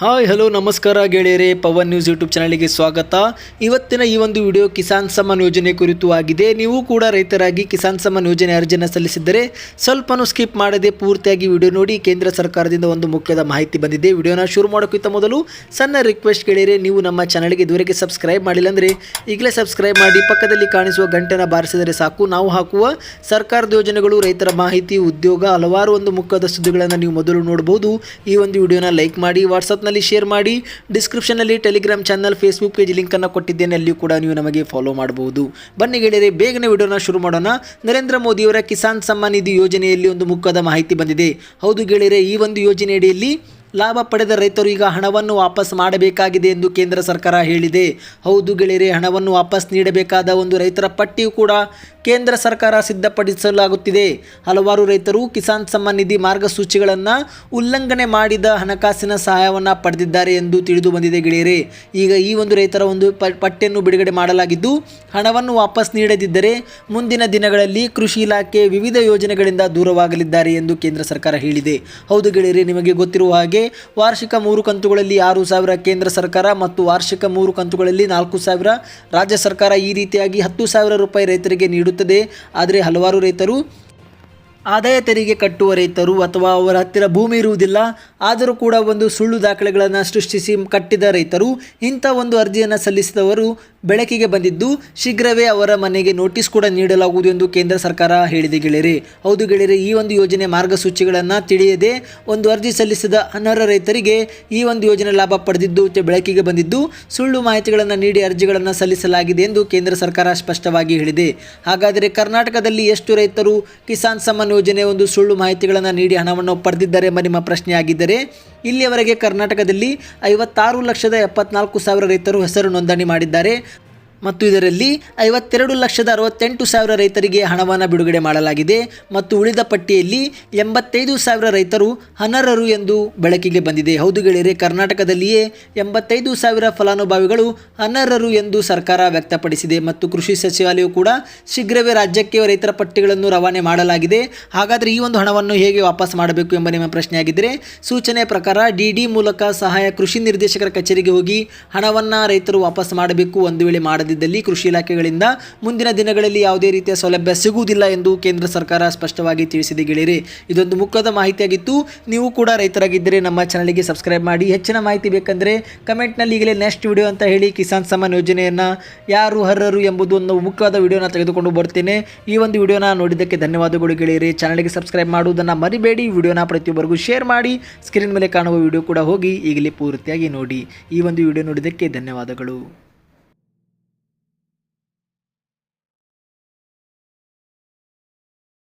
Hi, hello, ನಮಸ್ಕಾರ ಗೆಳೆಯರೆ, Pavan news YouTube ಚಾನಲ್ಗೆ ಸ್ವಾಗತ. ಇವತ್ತಿನ ಈ ಒಂದು ವಿಡಿಯೋ ಕಿಸಾನ್ ಸಮ್ಮಾನ್ ಯೋಜನೆ ಕುರಿತು ಆಗಿದೆ. ನೀವು ಕೂಡ ರೈತರಾಗಿ ಕಿಸಾನ್ ಸಮ್ಮಾನ್ ಯೋಜನೆ ಅರ್ಜಿಯನ್ನು ಸಲ್ಲಿಸಿದ್ದರೆ ಸ್ವಲ್ಪನೂ ಸ್ಕಿಪ್ ಮಾಡದೆ ಪೂರ್ತಿಯಾಗಿ ವಿಡಿಯೋ ನೋಡಿ ಕೇಂದ್ರ ಸರ್ಕಾರದಿಂದ ಒಂದು ಮುಖ್ಯದ ಮಾಹಿತಿ ಬಂದಿದೆ. ವಿಡಿಯೋನ ಶುರು ಮಾಡೋಕ್ಕಿಂತ ಮೊದಲು ಸಣ್ಣ ರಿಕ್ವೆಸ್ಟ್ ಗೆಳೆಯರೆ, ನೀವು ನಮ್ಮ ಚಾನಲ್ಗೆ ಇದುವರೆಗೆ ಸಬ್ಸ್ಕ್ರೈಬ್ ಮಾಡಿಲ್ಲ ಅಂದರೆ ಈಗಲೇ ಸಬ್ಸ್ಕ್ರೈಬ್ ಮಾಡಿ, ಪಕ್ಕದಲ್ಲಿ ಕಾಣಿಸುವ ಗಂಟೆನ ಬಾರಿಸಿದರೆ ಸಾಕು. ನಾವು ಹಾಕುವ ಸರ್ಕಾರದ ಯೋಜನೆಗಳು, ರೈತರ ಮಾಹಿತಿ, ಉದ್ಯೋಗ, ಹಲವಾರು ಒಂದು ಮುಖ್ಯದ ಸುದ್ದಿಗಳನ್ನು ನೀವು ಮೊದಲು ನೋಡಬಹುದು ಈ ಒಂದು ವಿಡಿಯೋನ ಲೈಕ್ ಮಾಡಿ ವಾಟ್ಸಪ್ನಲ್ಲಿ ಶೇರ್ ಮಾಡಿ ಡಿಸ್ಕ್ರಿಪ್ಷನಲ್ಲಿ ಟೆಲಿಗ್ರಾಮ್ ಚಾನಲ್ ಫೇಸ್ಬುಕ್ ಪೇಜ್ ಲಿಂಕನ್ನು ಕೊಟ್ಟಿದ್ದೇನೆ. ಅಲ್ಲಿಯೂ ಕೂಡ ನೀವು ನಮಗೆ ಫಾಲೋ ಮಾಡಬಹುದು. ಬನ್ನಿ ಗೆಳೆಯರೆ, ಬೇಗನೆ ವಿಡಿಯೋನ ಶುರು ಮಾಡೋಣ. ನರೇಂದ್ರ ಮೋದಿಯವರ ಕಿಸಾನ್ ಸಮ್ಮಾನ್ ನಿಧಿ ಯೋಜನೆಯಲ್ಲಿ ಒಂದು ಮುಖ್ಯದ ಮಾಹಿತಿ ಬಂದಿದೆ. ಹೌದು ಗೆಳೆಯರೆ, ಈ ಒಂದು ಯೋಜನೆಯಡಿಯಲ್ಲಿ ಲಾಭ ಪಡೆದ ರೈತರು ಈಗ ಹಣವನ್ನು ವಾಪಸ್ ಮಾಡಬೇಕಾಗಿದೆ ಎಂದು ಕೇಂದ್ರ ಸರ್ಕಾರ ಹೇಳಿದೆ. ಹೌದು ಗೆಳೆಯರೆ, ಹಣವನ್ನು ವಾಪಸ್ ನೀಡಬೇಕಾದ ಒಂದು ರೈತರ ಪಟ್ಟಿಯು ಕೂಡ ಕೇಂದ್ರ ಸರ್ಕಾರ ಸಿದ್ಧಪಡಿಸಲಾಗುತ್ತಿದೆ. ಹಲವಾರು ರೈತರು ಕಿಸಾನ್ ಸಮ್ಮಾನ್ ನಿಧಿ ಮಾರ್ಗಸೂಚಿಗಳನ್ನು ಉಲ್ಲಂಘನೆ ಮಾಡಿದ ಹಣಕಾಸಿನ ಸಹಾಯವನ್ನು ಪಡೆದಿದ್ದಾರೆ ಎಂದು ತಿಳಿದು ಬಂದಿದೆ ಗೆಳೆಯರೆ. ಈಗ ಈ ಒಂದು ರೈತರ ಒಂದು ಪಟ್ಟಿಯನ್ನು ಬಿಡುಗಡೆ ಮಾಡಲಾಗಿದ್ದು, ಹಣವನ್ನು ವಾಪಸ್ ನೀಡದಿದ್ದರೆ ಮುಂದಿನ ದಿನಗಳಲ್ಲಿ ಕೃಷಿ ಇಲಾಖೆ ವಿವಿಧ ಯೋಜನೆಗಳಿಂದ ದೂರವಾಗಲಿದ್ದಾರೆ ಎಂದು ಕೇಂದ್ರ ಸರ್ಕಾರ ಹೇಳಿದೆ. ಹೌದು ಗೆಳೆಯರೆ, ನಿಮಗೆ ಗೊತ್ತಿರುವ ಹಾಗೆ ವಾರ್ಷಿಕ ಮೂರು ಕಂತುಗಳಲ್ಲಿ ಆರು ಸಾವಿರ ಕೇಂದ್ರ ಸರ್ಕಾರ ಮತ್ತು ವಾರ್ಷಿಕ ಮೂರು ಕಂತುಗಳಲ್ಲಿ ನಾಲ್ಕು ಸಾವಿರ. ರಾಜ್ಯ ಸರ್ಕಾರ ಈ ರೀತಿಯಾಗಿ ಹತ್ತು ಸಾವಿರ ರೂಪಾಯಿ ರೈತರಿಗೆ ನೀಡುತ್ತದೆ. ಆದರೆ ಹಲವಾರು ರೈತರು ಆದಾಯ ತೆರಿಗೆ ಕಟ್ಟುವ ರೈತರು ಅಥವಾ ಅವರ ಹತ್ತಿರ ಭೂಮಿ ಇರುವುದಿಲ್ಲ, ಆದರೂ ಕೂಡ ಒಂದು ಸುಳ್ಳು ದಾಖಲೆಗಳನ್ನು ಸೃಷ್ಟಿಸಿ ಕಟ್ಟಿದ ರೈತರು, ಇಂಥ ಒಂದು ಅರ್ಜಿಯನ್ನು ಸಲ್ಲಿಸಿದವರು ಬೆಳಕಿಗೆ ಬಂದಿದ್ದು, ಶೀಘ್ರವೇ ಅವರ ಮನೆಗೆ ನೋಟಿಸ್ ಕೂಡ ನೀಡಲಾಗುವುದು ಎಂದು ಕೇಂದ್ರ ಸರ್ಕಾರ ಹೇಳಿದೆ ಗೆಳೆಯರೆ. ಹೌದು ಗೆಳೆಯರೆ, ಈ ಒಂದು ಯೋಜನೆ ಮಾರ್ಗಸೂಚಿಗಳನ್ನು ತಿಳಿಯದೆ ಒಂದು ಅರ್ಜಿ ಸಲ್ಲಿಸಿದ ಅನರ್ಹ ರೈತರಿಗೆ ಈ ಒಂದು ಯೋಜನೆ ಲಾಭ ಪಡೆದಿದ್ದು ಬೆಳಕಿಗೆ ಬಂದಿದ್ದು, ಸುಳ್ಳು ಮಾಹಿತಿಗಳನ್ನು ನೀಡಿ ಅರ್ಜಿಗಳನ್ನು ಸಲ್ಲಿಸಲಾಗಿದೆ ಎಂದು ಕೇಂದ್ರ ಸರ್ಕಾರ ಸ್ಪಷ್ಟವಾಗಿ ಹೇಳಿದೆ. ಹಾಗಾದರೆ ಕರ್ನಾಟಕದಲ್ಲಿ ಎಷ್ಟು ರೈತರು ಕಿಸಾನ್ ಸಮ್ಮಾನ್ ಯೋಜನೆ ಒಂದು ಸುಳ್ಳು ಮಾಹಿತಿಗಳನ್ನು ನೀಡಿ ಹಣವನ್ನು ಪಡೆದಿದ್ದಾರೆ ಎಂಬ ನಿಮ್ಮ ಪ್ರಶ್ನೆಯಾಗಿದ್ದರೆ, ಇಲ್ಲಿಯವರೆಗೆ ಕರ್ನಾಟಕದಲ್ಲಿ ಐವತ್ತಾರು ಲಕ್ಷದ ಎಪ್ಪತ್ನಾಲ್ಕು ಸಾವಿರ ರೈತರು ಹೆಸರು ನೋಂದಣಿ ಮಾಡಿದ್ದಾರೆ. ಮತ್ತು ಇದರಲ್ಲಿ ಐವತ್ತೆರಡು ಲಕ್ಷದ ಅರವತ್ತೆಂಟು ಸಾವಿರ ರೈತರಿಗೆ ಹಣವನ್ನು ಬಿಡುಗಡೆ ಮಾಡಲಾಗಿದೆ ಮತ್ತು ಉಳಿದ ಪಟ್ಟಿಯಲ್ಲಿ ಎಂಬತ್ತೈದು ಸಾವಿರ ರೈತರು ಅನರ್ಹರು ಎಂದು ಬೆಳಕಿಗೆ ಬಂದಿದೆ. ಹೌದು ಗೆಳೆಯರೆ, ಕರ್ನಾಟಕದಲ್ಲಿಯೇ ಎಂಬತ್ತೈದು ಸಾವಿರ ಫಲಾನುಭವಿಗಳು ಅನರ್ಹರು ಎಂದು ಸರ್ಕಾರ ವ್ಯಕ್ತಪಡಿಸಿದೆ ಮತ್ತು ಕೃಷಿ ಸಚಿವಾಲಯವು ಕೂಡ ಶೀಘ್ರವೇ ರಾಜ್ಯಕ್ಕೆ ರೈತರ ಪಟ್ಟಿಗಳನ್ನು ರವಾನೆ ಮಾಡಲಾಗಿದೆ. ಹಾಗಾದರೆ ಈ ಒಂದು ಹಣವನ್ನು ಹೇಗೆ ವಾಪಸ್ ಮಾಡಬೇಕು ಎಂಬ ನಿಮ್ಮ ಪ್ರಶ್ನೆಯಾಗಿದ್ದರೆ, ಸೂಚನೆ ಪ್ರಕಾರ ಡಿಡಿ ಮೂಲಕ ಸಹಾಯ ಕೃಷಿ ನಿರ್ದೇಶಕರ ಕಚೇರಿಗೆ ಹೋಗಿ ಹಣವನ್ನು ರೈತರು ವಾಪಸ್ ಮಾಡಬೇಕು ಒಂದು ವೇಳೆ ಮಾಡದಿದ್ದಲ್ಲಿ ಕೃಷಿ ಇಲಾಖೆಗಳಿಂದ ಮುಂದಿನ ದಿನಗಳಲ್ಲಿ ಯಾವುದೇ ರೀತಿಯ ಸೌಲಭ್ಯ ಸಿಗುವುದಿಲ್ಲ ಎಂದು ಕೇಂದ್ರ ಸರ್ಕಾರ ಸ್ಪಷ್ಟವಾಗಿ ತಿಳಿಸಿದೆ ಗೆಳೆಯರೆ. ಇದೊಂದು ಮುಖ್ಯದ ಮಾಹಿತಿಯಾಗಿತ್ತು. ನೀವು ಕೂಡ ರೈತರಾಗಿದ್ದರೆ ನಮ್ಮ ಚಾನಲ್ಗೆ ಸಬ್ಸ್ಕ್ರೈಬ್ ಮಾಡಿ. ಹೆಚ್ಚಿನ ಮಾಹಿತಿ ಬೇಕಂದರೆ ಕಮೆಂಟ್ನಲ್ಲಿ ಈಗಲೇ ನೆಕ್ಸ್ಟ್ ವಿಡಿಯೋ ಅಂತ ಹೇಳಿ ಕಿಸಾನ್ ಸಮ್ಮಾನ್ ಯೋಜನೆಯನ್ನು ಯಾರು ಹರರು ಎಂಬುದು ಒಂದು ಮುಖ್ಯವಾದ ವಿಡಿಯೋನ ತೆಗೆದುಕೊಂಡು ಬರ್ತೇನೆ ಈ ಒಂದು ವಿಡಿಯೋನ ನೋಡಿದ್ದಕ್ಕೆ ಧನ್ಯವಾದಗಳು ಗೆಳೆಯರೆ. ಚಾನಲ್ಗೆ ಸಬ್ಸ್ಕ್ರೈಬ್ ಮಾಡುವುದನ್ನು ಮರಿಬೇಡಿ. ವಿಡಿಯೋನ ಪ್ರತಿಯೊಬ್ಬರಿಗೂ ಶೇರ್ ಮಾಡಿ. ಸ್ಕ್ರೀನ್ ಮೇಲೆ ಕಾಣುವ ವಿಡಿಯೋ ಕೂಡ ಹೋಗಿ ಈಗಲೇ ಪೂರ್ತಿಯಾಗಿ ನೋಡಿ. ಈ ಒಂದು ವಿಡಿಯೋ ನೋಡಿದ್ದಕ್ಕೆ ಧನ್ಯವಾದಗಳು.